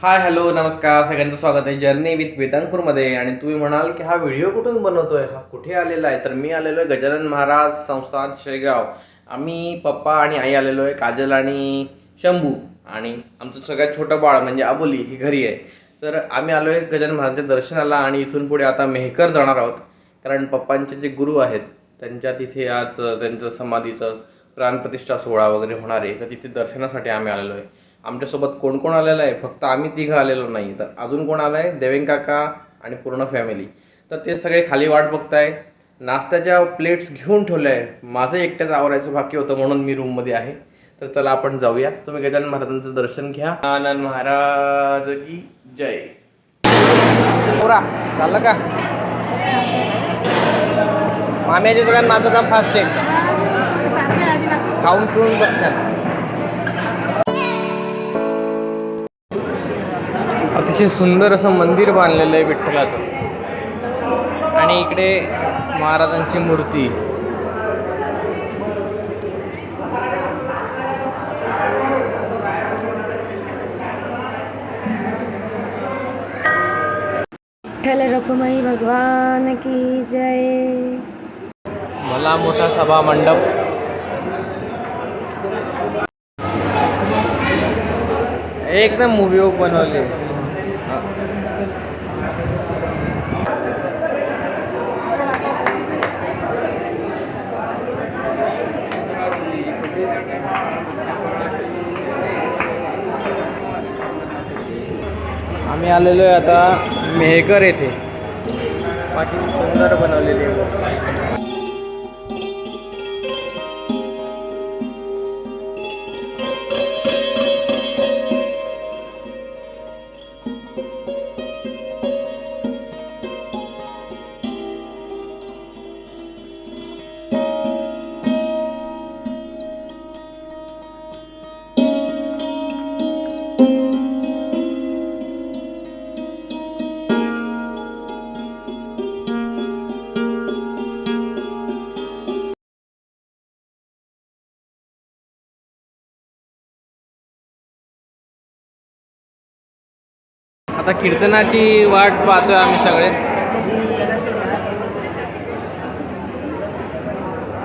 Hi hello नमस्कार. सगळ्यांचं स्वागत आहे जर्नी विथ वेदांतपूरमध्ये. आणि तुम्ही म्हणाल की हा व्हिडिओ कुठून बनवतोय? हा कुठे आलेला आहे? तर मी आलेलो आहे गजानन महाराज संस्थान शेगाव. आम्ही पप्पा आणि आई आलेलो आहे काजल आणि शंभू. आणि आमचं सगळ्यात छोटं बाळ म्हणजे अबोली ही घरी आहे. तर आम्ही आलो आहे गजानन महाराजांच्या दर्शनाला आणि इथून पुढे आता मेहकर जाणार आहोत. कारण पप्पांचे जे गुरु आहेत त्यांच्या तिथे आज त्यांचं समाधीचं प्राणप्रतिष्ठा सोहळा वगैरे होणार आहे. तर तिथे दर्शनासाठी आम्ही आलेलो आहे. आमच्यासोबत कोण कोण आलेलं आहे? फक्त आम्ही तिघं आलेलो नाही. तर अजून कोण आलं आहे? देवेन काका आणि पूर्ण फॅमिली तर ते सगळे खाली वाट बघताय. नाश्त्याच्या प्लेट्स घेऊन ठेवल्या. आहे माझं एकट्याच आवरायचं बाकी होतं म्हणून मी रूममध्ये आहे. तर चला आपण जाऊया. तुम्ही गजानन महाराजांचं दर्शन घ्या. आनंद महाराज की जय. पुरा झालं का? माम्याचे दुकान माझं काम फास्ट आहे खाऊन पिऊन बसतात. अतिशय सुंदर असं मंदिर बांधलेलं आहे विठ्ठलाचं. आणि इकडे महाराजांची मूर्ती. विठ्ठल रखुमाई भगवान की जय. भला मोठा सभा मंडप. एकदम मूवी बनवले. आम्ही आलेलो आहे आता मेहकर येथे. पाठी सुंदर बनवलेली आहे. आता कीर्तनाची वाट पाहतोय आम्ही सगळे.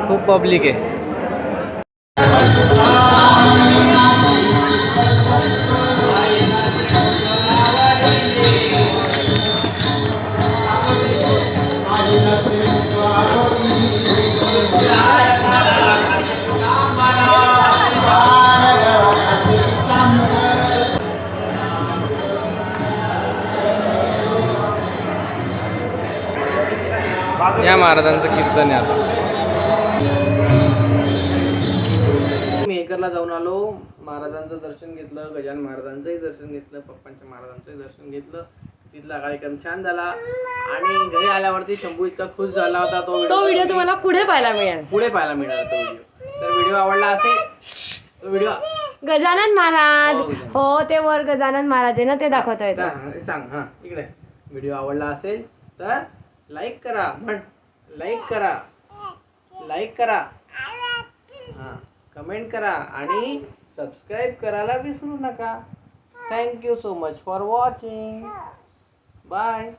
खूप पब्लिक आहे. या महाराजांचं कीर्तन आहे आता. मेहकरला जाऊन आलो. महाराजांचं दर्शन घेतलं गजानन महाराजांचंही दर्शन घेतलं पप्पांच्या महाराजांचंही दर्शन घेतलं. तिथला कार्यक्रम छान झाला. आणि घरी आल्यावरती शंभू इतका खुश झाला होता तो तो व्हिडिओ तुम्हाला पुढे पाहायला मिळेल. पुढे पाहायला मिळाला तो व्हिडिओ तर व्हिडिओ आवडला असेल तो व्हिडिओ गजानन महाराज. हो. हो ते वर गजानन महाराज आहे ना ते दाखवता सांग सांग हा इकडे. व्हिडिओ आवडला असेल तर लाईक करा म्हण. लाईक करा. लाईक करा. हां कमेंट करा आणि सबस्क्राईब करायला विसरू नका. Thank you so much for watching. Bye.